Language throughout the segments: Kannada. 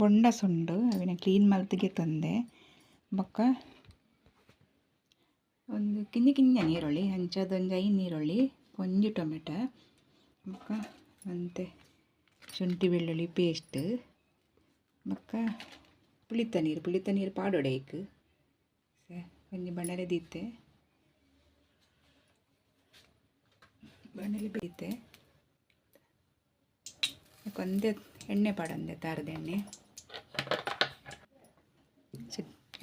ಬೊಂಡ ಸೊಂಡು, ಅವಿನ ಕ್ಲೀನ್ ಮಲ್ತಿಗೆ ತಂದೆ. ಬೊಕ್ಕ ಒಂದು ಕಿನ್ನಿ ಕಿನ್ನ ನೀರುಳ್ಳಿ ಹಂಚದೊಂದು ಐದು ನೀರುಳ್ಳಿ, ಒಂಜಿ ಟೊಮೆಟೊ, ಬೊಕ್ಕ ಮತ್ತೆ ಶುಂಠಿ ಬೆಳ್ಳುಳ್ಳಿ ಪೇಸ್ಟ್ ಬೊಕ್ಕ ಪುಳಿತ ನೀರು ಪುಳಿತ ನೀರು ಪಾಡೊಡೆಯ್ಕ್ ಒಂಜಿ ಬಣ್ಣಲೆ ದೀತೆ. ಬಣ್ಣಲೆ ಬೀತೆ ಒಂದೇ ಎಣ್ಣೆ ಪಾಡಂದೆ ತಾರದ ಎಣ್ಣೆ.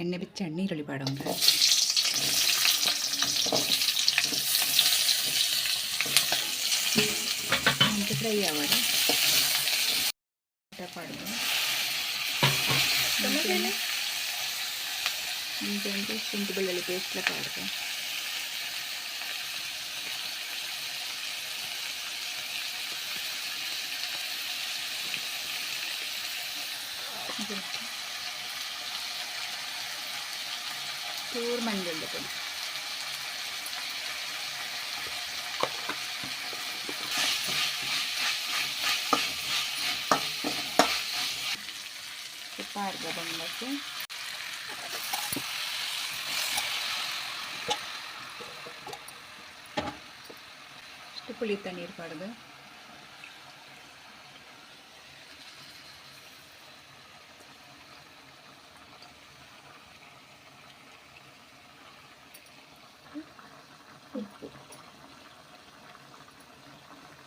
ಎಣ್ಣೆ ಬಿಚ್ಚಿ ಎಣ್ಣೀರುಳ್ಳಿ ಪಾಡುಂಗ നമുക്ക് ഫ്രൈ ആവാറ് പാടുക നമുക്ക് എന്ത് സിമ്പിൾ പേസ്റ്റിലെ പാടുക ചോറ് മഞ്ഞൾ എടുക്കണം പാർഗതങ്ങളിലേക്ക് புளி தண்ணீர் பாடுது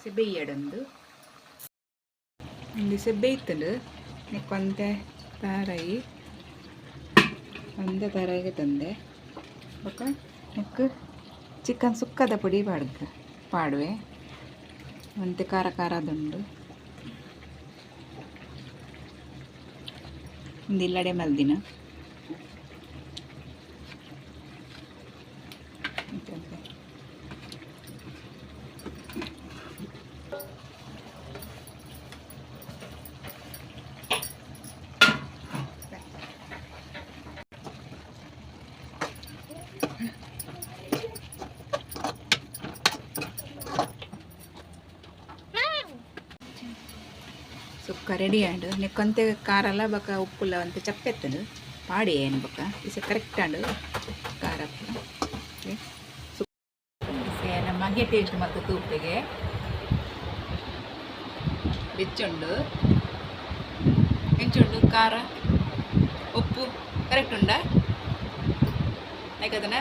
ಪುಳಿತ ನೀರು ಪಾಡ್ದು ಸೆಬ್ಬೆ ಎಡೊಂದು ಒಂದು ತಾರಾಯಿಗೆ ತಂದೆ. ಬೊಕ್ಕ ನೆಕ್ ಚಿಕನ್ ಸುಕ್ಕದ ಪುಡಿ ಪಾಡ್ಕ ಪಾಡುವೆ. ಒಂತೆ ಖಾರ ಖಾರದುಂಡು. ಒಂದು ಇಲ್ಲಡೆ ಮಲ್ದಿನ. ಸುಕ್ಕ ರೆಡಿ ಆಂಡು ನೆಕ್ಕೊಂತೆ ಖಾರಲ್ಲ ಬೊಕ ಉಪ್ಪುಲ ಚಪ್ಪೆ ಚಪ್ಪೆತ್ತನು ಪಾಡಿ ಏನು ಬೊಕ ಇಸ ಕರೆಕ್ಟ್ ಆಂಡು. ಖಾರ ನಮ್ಮ ಮಗೆ ಟೇಸ್ಟ್ ಮತ್ತು ತೂಪಿಗೆ ಬೆಚ್ಚುಂಡು. ಹೆಂಚುಂಡು? ಖಾರ, ಉಪ್ಪು. ಕರೆಕ್ಟ್ ಉಂಡ? ಯಾಕದನ